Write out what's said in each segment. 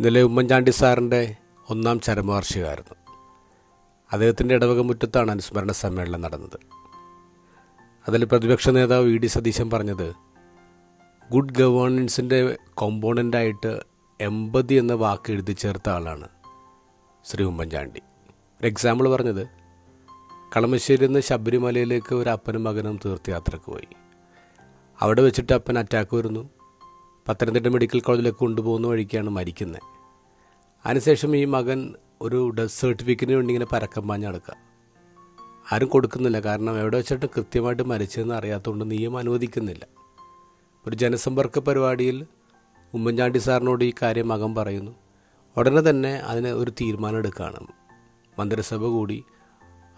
ഇന്നലെ ഉമ്മൻചാണ്ടി സാറിന്റെ ഒന്നാം ചരമവാർഷികമായിരുന്നു. അദ്ദേഹത്തിന്റെ ഇടവക മുറ്റത്താണ് അനുസ്മരണ സമ്മേളനം നടന്നത്. അതിൽ പ്രതിപക്ഷ നേതാവ് വി ഡി സതീശൻ പറഞ്ഞത് ഗുഡ് ഗവേണൻസിന്റെ കോമ്പോണന്റായിട്ട് എൺപതി എന്ന വാക്ക് എഴുതി ചേർത്ത ആളാണ് ശ്രീ ഉമ്മൻചാണ്ടി. ഒരു എക്സാമ്പിൾ പറഞ്ഞത് കളമശ്ശേരിയിൽ നിന്ന് ശബരിമലയിലേക്ക് ഒരു അപ്പനും മകനും തീർത്ഥയാത്രക്ക് പോയി. അവിടെ വെച്ചിട്ട് അപ്പൻ അറ്റാക്ക് വരുന്നു. പത്തനംതിട്ട മെഡിക്കൽ കോളേജിലേക്ക് കൊണ്ടുപോകുന്ന വഴിക്കാണ് മരിക്കുന്നത്. അതിനുശേഷം ഈ മകൻ ഒരു ഡെത്ത് സർട്ടിഫിക്കറ്റിന് വേണ്ടി ഇങ്ങനെ പരക്കം പാഞ്ഞ് നടക്കുക. ആരും കൊടുക്കുന്നില്ല. കാരണം എവിടെ വെച്ചിട്ട് കൃത്യമായിട്ട് മരിച്ചതെന്ന് അറിയാത്തതുകൊണ്ട് നിയമം അനുവദിക്കുന്നില്ല. ഒരു ജനസമ്പർക്ക പരിപാടിയിൽ ഉമ്മൻചാണ്ടി സാറിനോട് ഈ കാര്യം മകൻ പറയുന്നു. ഉടനെ തന്നെ അതിന് ഒരു തീരുമാനം എടുക്കുകയാണ്. മന്ത്രിസഭ കൂടി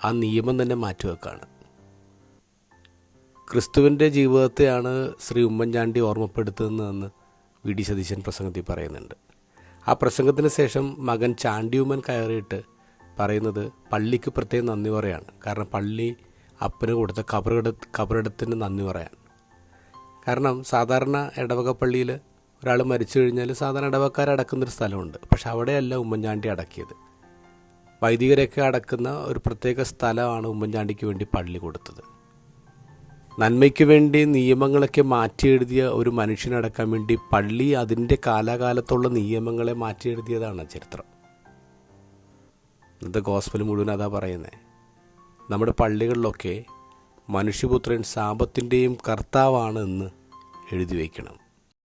ആ നിയമം തന്നെ മാറ്റിവെക്കുകയാണ്. ക്രിസ്തുവിന്റെ ജീവിതത്തെയാണ് ശ്രീ ഉമ്മൻചാണ്ടി ഓർമ്മപ്പെടുത്തുന്നതെന്ന് വി ഡി സതീശൻ പ്രസംഗത്തിൽ പറയുന്നുണ്ട്. ആ പ്രസംഗത്തിന് ശേഷം മകൻ ചാണ്ടിയുമൻ കയറിയിട്ട് പറയുന്നത് പള്ളിക്ക് പ്രത്യേകം നന്ദി പറയാണ്. കാരണം പള്ളി അപ്പന് കൊടുത്ത കബറിട കബറിടത്തിന് നന്ദി പറയാൻ കാരണം സാധാരണ ഇടവക പള്ളിയിൽ ഒരാൾ മരിച്ചു കഴിഞ്ഞാൽ സാധാരണ ഇടവക്കാർ അടക്കുന്നൊരു സ്ഥലമുണ്ട്. പക്ഷെ അവിടെയല്ല ഉമ്മൻചാണ്ടി അടക്കിയത്. വൈദികരെയൊക്കെ അടക്കുന്ന ഒരു പ്രത്യേക സ്ഥലമാണ് ഉമ്മൻചാണ്ടിക്ക് വേണ്ടി പള്ളി കൊടുത്തത്. നന്മയ്ക്ക് വേണ്ടി നിയമങ്ങളൊക്കെ മാറ്റി എഴുതിയ ഒരു മനുഷ്യനടക്കാൻ വേണ്ടി പള്ളി അതിന്റെ കാലാകാലത്തുള്ള നിയമങ്ങളെ മാറ്റി എഴുതിയതാണ് ചരിത്രം. ഇന്നത്തെ ഗോസ്ബൽ മുഴുവൻ അതാ പറയുന്നത് നമ്മുടെ പള്ളികളിലൊക്കെ മനുഷ്യപുത്രൻ സാപത്തിന്റെയും കർത്താവാണ് എന്ന് എഴുതി വയ്ക്കണം